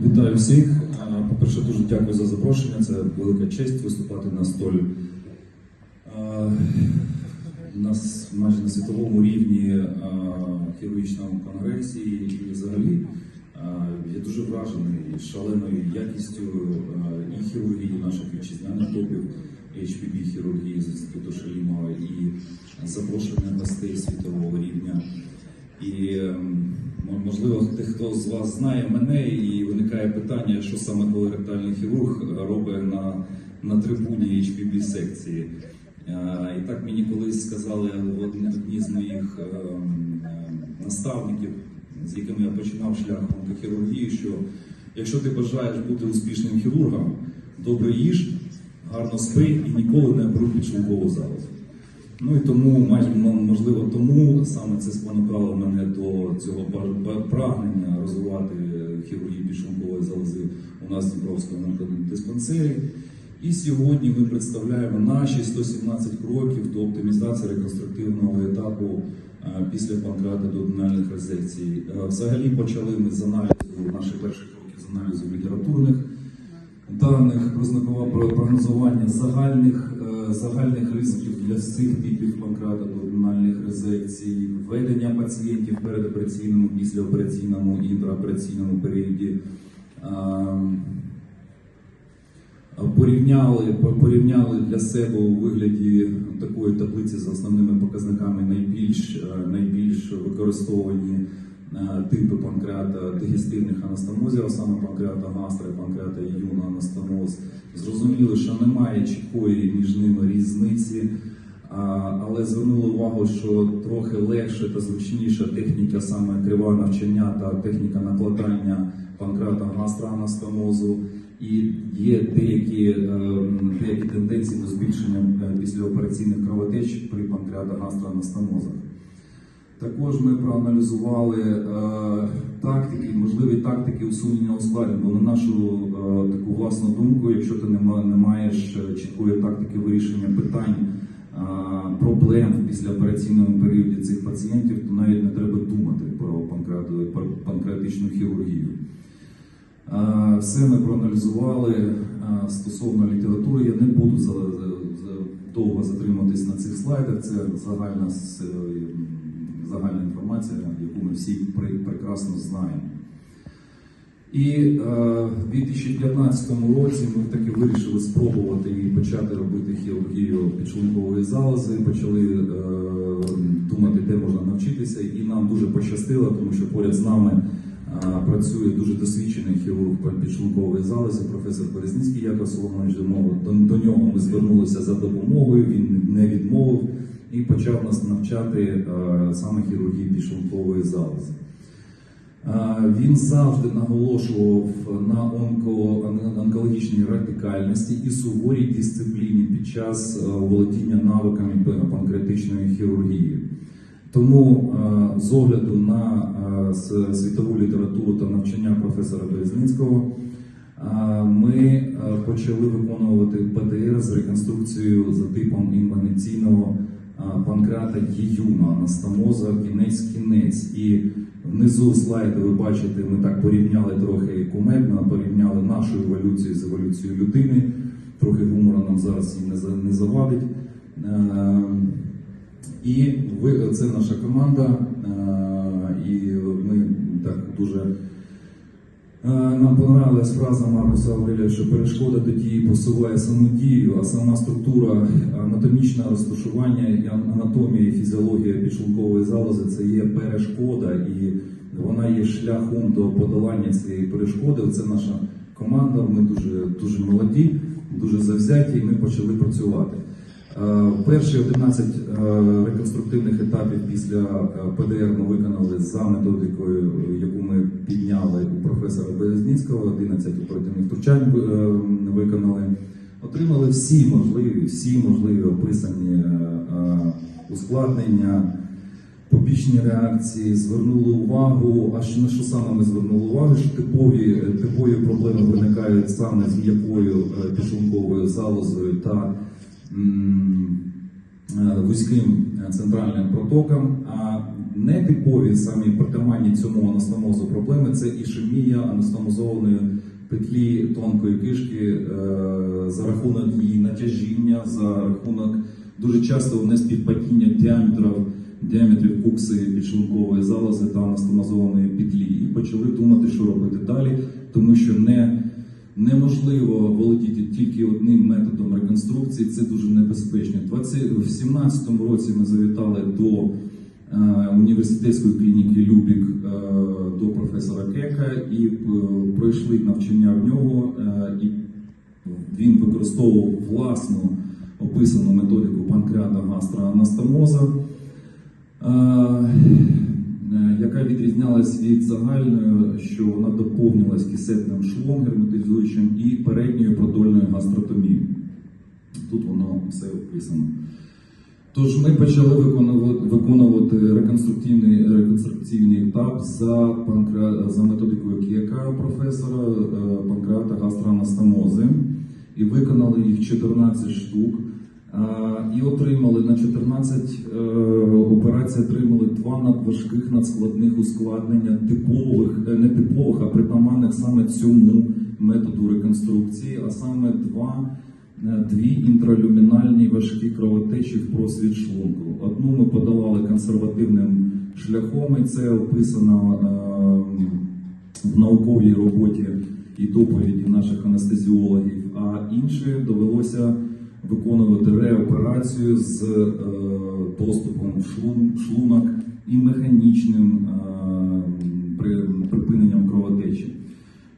Вітаю всіх. По-перше, дуже дякую за запрошення. Це велика честь виступати на столь е, на майже на світовому рівні хірургічному конгресі і взагалі. Я дуже вражений шаленою якістю і хірургії наших вітчизняних топів, HPB хірургії з інституту Шалімова і запрошення гостей світового рівня. І ем, можливо, хто з вас знає мене, і виникає питання, що саме колоректальний хірург робить на, на трибуні HPB секції. Е, І так мені колись сказали одні, з моїх ем, ем, наставників, з якими я починав шлях онкохірургії, що якщо ти бажаєш бути успішним хірургом, добре їж, гарно спи і ніколи не беру підшлункову залозу. Ну і тому, майже можливо, тому саме це спонукало мене до цього прагнення розвивати хірургію підшлункової залози у нас в Дніпровському диспансері. І сьогодні ми представляємо наші 117 кроків до оптимізації реконструктивного етапу е, після панкреатодональних резекцій. Е, Взагалі почали ми з аналізу, наші перші кроки з аналізу літературних даних, про прогнозування загальних, е, загальних ризиків для всіх типів панкреатодональних резекцій, введення пацієнтів в передопераційному, післяопераційному і інтраопераційному періоді. Ем, Порівняли, порівняли для себе у вигляді такої таблиці з основними показниками найбільш, е, найбільш використовані е, типи панкреата дигестивних анастомозів, а саме панкреата гастра панкреата іюна анастомоз. Зрозуміли, що немає чіткої між ними різниці, але звернули увагу, що трохи легше та зручніша техніка саме криве навчання та техніка накладання панкреата гастра анастомозу. І є деякі, ем, деякі тенденції до збільшення е, післяопераційних кровотеч при панкреатогастроанастомозах. Також ми проаналізували е, тактики, можливі тактики усунення ускладнень, бо на нашу е, таку власну думку, якщо ти не, маєш е, чіткої тактики вирішення питань, е, проблем в післяопераційному періоді цих пацієнтів, то навіть не треба думати про, панкреату- про панкреатичну хірургію. Е, Все ми проаналізували е, стосовно літератури. Я не буду за- за- довго затриматись на цих слайдах. Це загальна, е, загальна інформація, яку ми всі прекрасно знаємо. І е, в 2015 році ми таки вирішили спробувати і почати робити хірургію підшлункової залози. Почали е, думати, де можна навчитися, і нам дуже пощастило, тому що поряд з нами е, працює дуже досвідчений хірург підшлункової залози, професор Березницький Яков Соломонович. До, до нього ми звернулися за допомогою. Він не відмовив і почав нас навчати е, саме хірургії підшлункової залози. Е, Він завжди наголошував на онко, онкологічній радикальності і суворій дисципліні під час е, володіння навиками пан- панкреатичної хірургії. Тому з огляду на світову літературу та навчання професора Березницького ми почали виконувати ПДР з реконструкцією за типом інванеційного е, панкреата Єюна, анастомоза, кінець-кінець. І внизу слайду ви бачите, ми так порівняли трохи кумедно, порівняли нашу еволюцію з еволюцією людини. Трохи гумора нам зараз і не, завадить. Е, і ви, це наша команда, е, і ми так дуже нам понравилась фраза Маркуса Аврелія, що перешкода до дії посуває саму дію, а сама структура, анатомічне розташування, і ан- анатомія і фізіологія підшлункової залози це є перешкода, і вона є шляхом до подолання цієї перешкоди. Це наша команда. Ми дуже дуже молоді, дуже завзяті, і ми почали працювати. Е, Перші 11 е, реконструктивних етапів після е, ПДР ми виконали за методикою, яку ми підняли у професора Березніцького, 11 оперативних втручань виконали. Отримали всі можливі, всі можливі описані ускладнення, побічні реакції, звернули увагу. А що на що саме ми звернули увагу? Що типові, типові проблеми виникають саме з м'якою підшлунковою залозою та вузьким е, центральним протоком. А нетипові самі притаманні цьому анастомозу проблеми це ішемія анастомозованої петлі тонкої кишки е, за рахунок її натяжіння, за рахунок дуже часто неспівпадіння діаметрів, діаметрів кукси підшлункової залози та анастомозованої петлі. І почали думати, що робити далі, тому що не неможливо володіти тільки одним методом реконструкції. Це дуже небезпечно. В 2017 році ми завітали до е, університетської клініки Любік е, до професора Кека і е, пройшли навчання в нього. е, і він використовував власну описану методику панкреата гастроанастомоза, е, е, яка відрізнялась від загальної, що вона доповнилась кисетним швом герметизуючим і передньою продольною гастротомією. Тут воно все описано. Тож ми почали виконувати, виконувати реконструктивний, реконструкційний етап за, панкре, за методикою Кіяка професора е, панкреата гастроанастомози і виконали їх 14 штук. І отримали на 14 е, операцій отримали два надважких надскладних ускладнення типових, е, не типових, а притаманних саме цьому методу реконструкції, а саме два Е, дві інтралюмінальні важкі кровотечі в просвіт шлунку. Одну ми подавали консервативним шляхом, і це описано е, в науковій роботі і доповіді наших анестезіологів. А інше довелося виконувати реоперацію з е, доступом в шлун- шлунок і механічним е, припиненням кровотечі.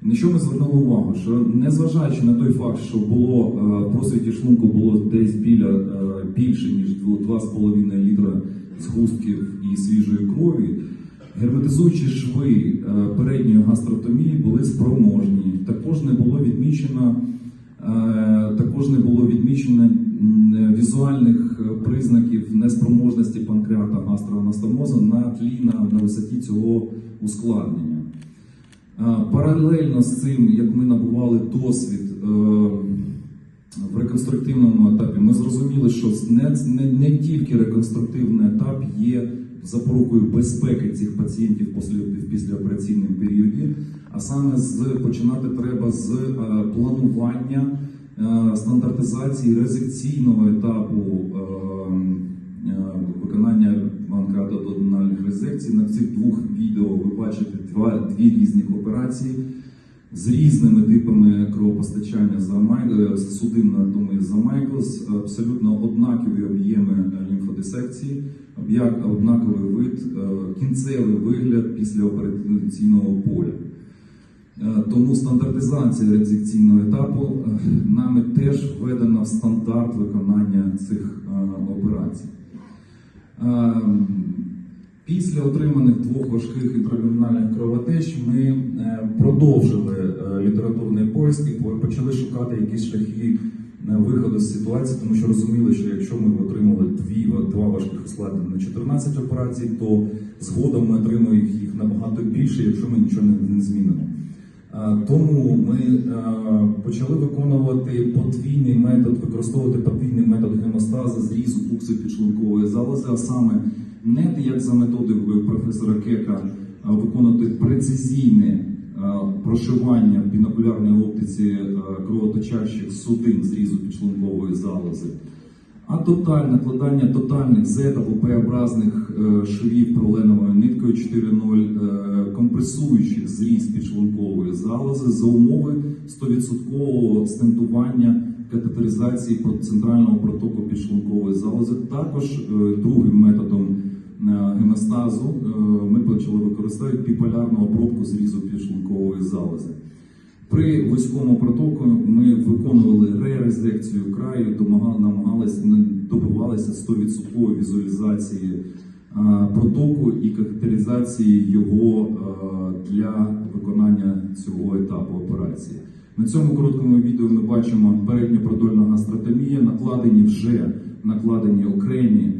На що ми звернули увагу? Що незважаючи на той факт, що було е, в просвіті шлунку було десь біля більше ніж 2,5 літра згустків і свіжої крові, герметизуючі шви передньої гастротомії були спроможні. Також не було відмічено, також не було відмічено візуальних е, признаків неспроможності панкреата гастроанастомозу на тлі на, на висоті цього ускладнення. Е, Паралельно з цим, як ми набували досвід е, в реконструктивному етапі, ми зрозуміли, що не, не, не тільки реконструктивний етап є запорукою безпеки цих пацієнтів в післяопераційному періоді, а саме з починати треба з е, планування е, стандартизації резекційного етапу е, виконання банкеатодональних резекцій. На цих двох відео ви бачите два, дві різних операції з різними типами кровопостачання за Май- з судинної за Майклс, абсолютно однакові об'єми е, лімфодисекції, однаковий вид, е, кінцевий вигляд після операційного поля. Е, Тому стандартизація резекційного етапу е, нами теж введена в стандарт виконання цих е, операцій. Після отриманих двох важких інтралюмінальних кровотеч ми е, продовжили е, літературний поиск і почали шукати якісь шляхи е, виходу з ситуації, тому що розуміли, що якщо ми отримали дві, два важких ускладнення на 14 операцій, то згодом ми отримаємо їх набагато більше, якщо ми нічого не, змінимо. Тому ми почали виконувати подвійний метод, використовувати подвійний метод гемостазу зрізу пукси підшлункової залози, а саме не як за методикою професора Кека а виконувати прецизійне е, прошивання в бінокулярній оптиці е, кровоточащих судин зрізу підшлункової залози, а тотальне накладання тотальних Z або П-образних е, швів проленовою ниткою 4.0, е, компресуючих зріз підшлункової залози за умови 100% стентування катетеризації центрального протоку підшлункової залози. Також е, другим методом е, гемостазу е, ми почали використовувати біполярну обробку зрізу підшлункової залози. При вузькому протоку ми виконували ререзекцію краю, намагалися добивалися 100% візуалізації е, протоку і катетеризації його е, для виконання цього етапу операції. На цьому короткому відео ми бачимо передньопродольна гастротомія, накладені вже накладені окремі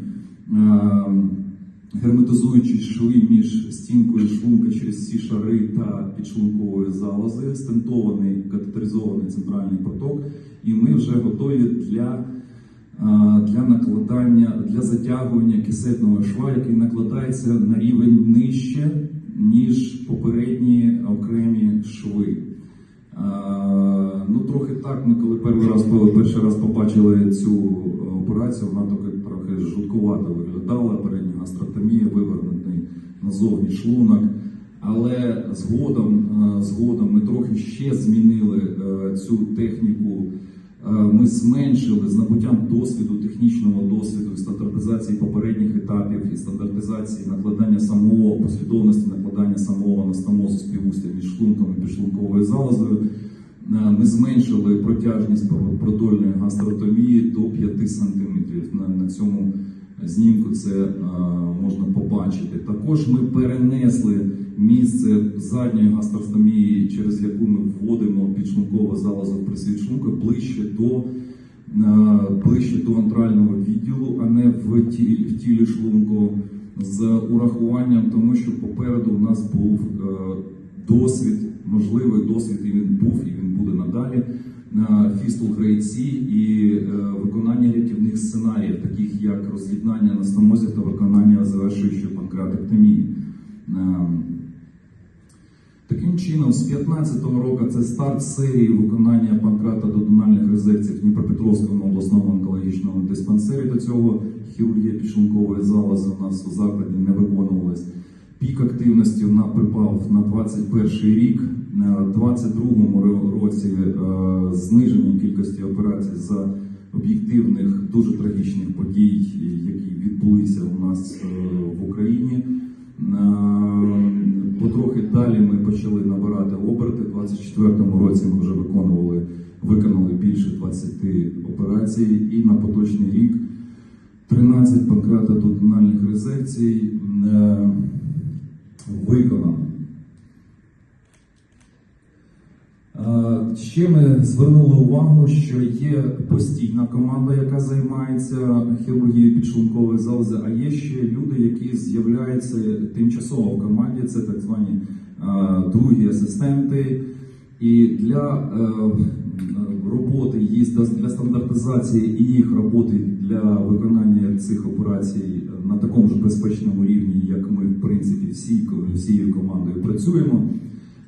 герметизуючі шви між стінкою шлунка через всі шари та підшлункової залози, стентований катетеризований центральний проток, і ми вже готові для для накладання для затягування кисетного шва, який накладається на рівень нижче, ніж попередні окремі шви. Ну, трохи так. Ми коли перший раз перший раз побачили цю операцію, вона трохи трохи жуткувато виглядала. Передня гастротомія, вивернутий назовні шлунок. Але згодом, е, згодом ми трохи ще змінили е, цю техніку. Е, Ми зменшили з набуттям досвіду, технічного досвіду, і стандартизації попередніх етапів і стандартизації накладання самого послідовності накладання самого анастомозу співустя між шлунком і підшлунковою залозою. Ми зменшили протяжність продольної гастротомії до 5 см. На, на цьому знімку це е, можна побачити. Також ми перенесли місце задньої гастростомії, через яку ми вводимо підшлункову залозу в присвіт шлунка ближче до, е, ближче до антрального відділу, а не в тілі, в тілі шлунку з урахуванням, тому що попереду у нас був е, досвід, можливий досвід, і він був, і він буде надалі. На Фістул грейд і е, виконання рятівних сценаріїв, таких як роз'єднання анастомозів та виконання завершуючої панкреатектомії. Е, Таким чином, з 15-го року це старт серії виконання панкреатодональних резекцій в Дніпропетровському обласному онкологічному диспансері. До цього хірургія підшлункової залози у нас у закладі не виконувалась. Пік активності вона припав на 21 рік. На 22-му році е, зниження кількості операцій за об'єктивних дуже трагічних подій, які відбулися у нас е, в Україні. Е, Потрохи далі ми почали набирати оберти. У 24-му році ми вже виконували, виконали більше 20 операцій, і на поточний рік 13 панкреатодональних резекцій виконано. Ще ми звернули увагу, що є постійна команда, яка займається хірургією підшлункової залози, а є ще люди, які з'являються тимчасово в команді. Це так звані другі асистенти. І для е, роботи їх для стандартизації і їх роботи для виконання цих операцій на такому ж безпечному рівні, як ми в принципі всі всією командою працюємо.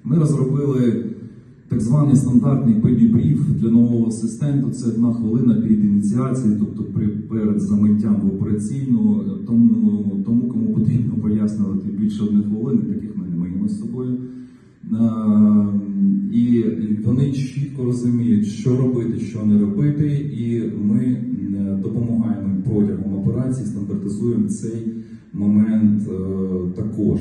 Ми розробили так званий стандартний пебі-бріф для нового асистенту. Це одна хвилина перед ініціацією, тобто при, перед замиттям в операційну. Тому, тому кому потрібно пояснювати більше одної хвилини, таких ми не маємо з собою. Е, І вони чітко розуміють, що робити, що не робити, і ми е, допомагаємо протягом операції, стандартизуємо цей момент е, також.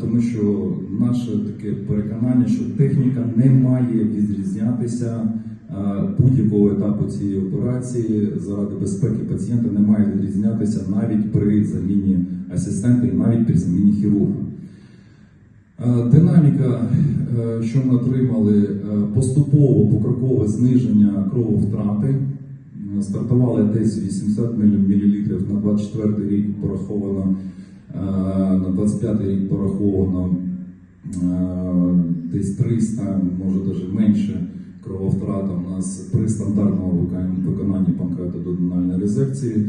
Тому що наше таке переконання, що техніка не має відрізнятися будь-якого етапу цієї операції заради безпеки пацієнта не має відрізнятися навіть при заміні асистента і навіть при заміні хірурга. Е, Динаміка, е, що ми отримали, е, поступово покрокове зниження крововтрати. Стартували десь 80 мл на 24 рік пораховано, на 25 рік пораховано десь 300, може навіть менше крововтрата у нас при стандартному виконанні- панкреатодональної резекції.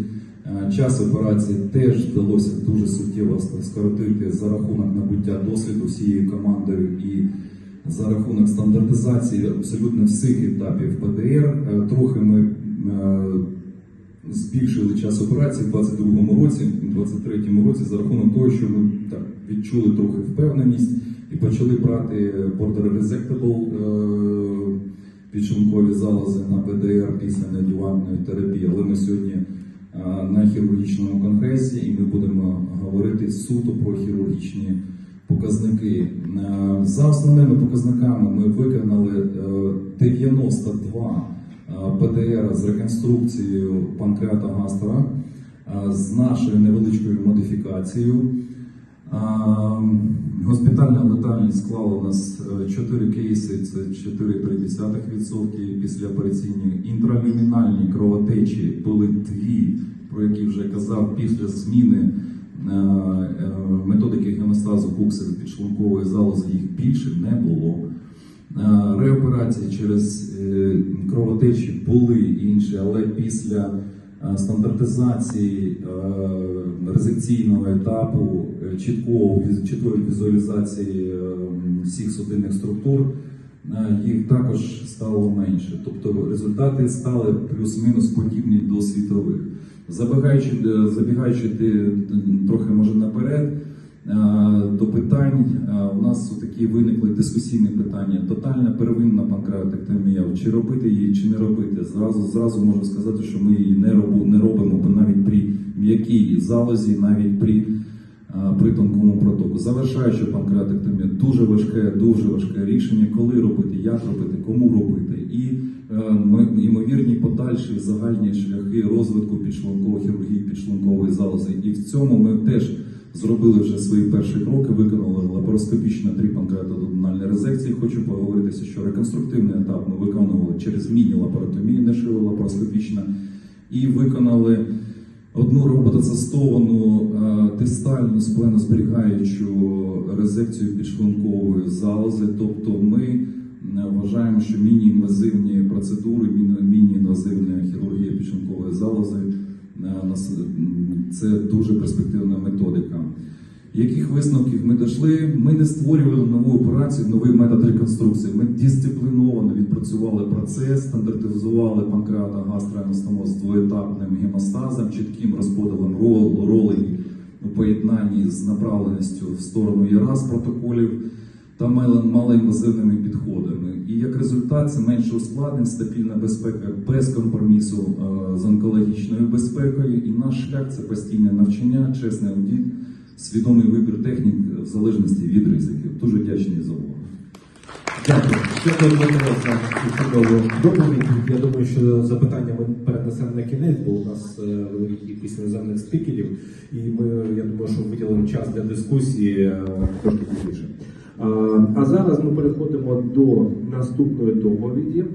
Е, Час операції теж вдалося дуже суттєво скоротити за рахунок набуття досвіду всією командою і за рахунок стандартизації абсолютно всіх етапів ПДР. Е, Трохи ми е, збільшили час операції в 22-му році, в 23-му році за рахунок того, що ми так відчули трохи впевненість і почали брати border resectable підшлункові залози на ПДР після неадювантної терапії. Але ми сьогодні на хірургічному конгресі, і ми будемо говорити суто про хірургічні показники. Е, За основними показниками ми виконали е, 92 е, ПДР з реконструкцією панкреата гастра е, з нашою невеличкою модифікацією. Госпітальна летальність склала у нас 4 кейси, це 4,3% післяопераційні. Інтралюмінальні кровотечі були дві, про які вже казав, після зміни е, е, методики гемостазу куксів підшлункової залози їх більше не було. Е, Реоперації через е, кровотечі були інші, але після е, стандартизації е, резекційного етапу, е, чіткої візуалізації е, всіх судинних структур, е, їх також стало менше. Тобто результати стали плюс-мінус подібні до світових. Забігаючи, е, забігаючи е, трохи може наперед. Е, До питань е, у нас такі виникли дискусійні питання. Тотальна первинна панкреатектомія, чи робити її, чи не робити. Зразу зразу можу сказати, що ми її не робу- не робимо, бо навіть при м'якій залозі, навіть при, е, при тонкому протоку. Завершаюча панкреатектомія дуже важке, дуже важке рішення, коли робити, як робити, кому робити. І е, ймовірні подальші загальні шляхи розвитку підшлункової хірургії підшлункової залози. І в цьому ми теж зробили вже свої перші кроки, виконали лапароскопічно три панкреатодональні резекції. Хочу поговоритися, що реконструктивний етап ми виконували через міні-лапаротомію, не шиво лапароскопічно, і виконали одну роботозастовану е, дистальну спленозберігаючу резекцію підшлункової залози. Тобто ми е, вважаємо, що міні-інвазивні процедури, міні- міні-інвазивна хірургія підшлункової залози е, це дуже перспективна методика. Яких висновків ми дійшли? Ми не створювали нову операцію, новий метод реконструкції. Ми дисципліновано відпрацювали процес, стандартизували панкреатогастроанастоmoз з двоетапним гемостазом, чітким розподілом рол- ролей у поєднанні з направленістю в сторону ЄРАС протоколів та мал- малоінвазивними підходами. Як результат це менше ускладнень, стабільна безпека без компромісу е, з онкологічною безпекою. І наш шлях це постійне навчання, чесний аудит, свідомий вибір технік в залежності від ризиків. Дуже вдячний за увагу. Дякую. Дякую чудову доповідь. Я думаю, що запитання ми перенесемо на кінець, бо у нас е, велика кількість іноземних спікерів, і ми, я думаю, що виділимо час для дискусії е, трошки пізніше. А, А зараз ми переходимо до наступної доповіді.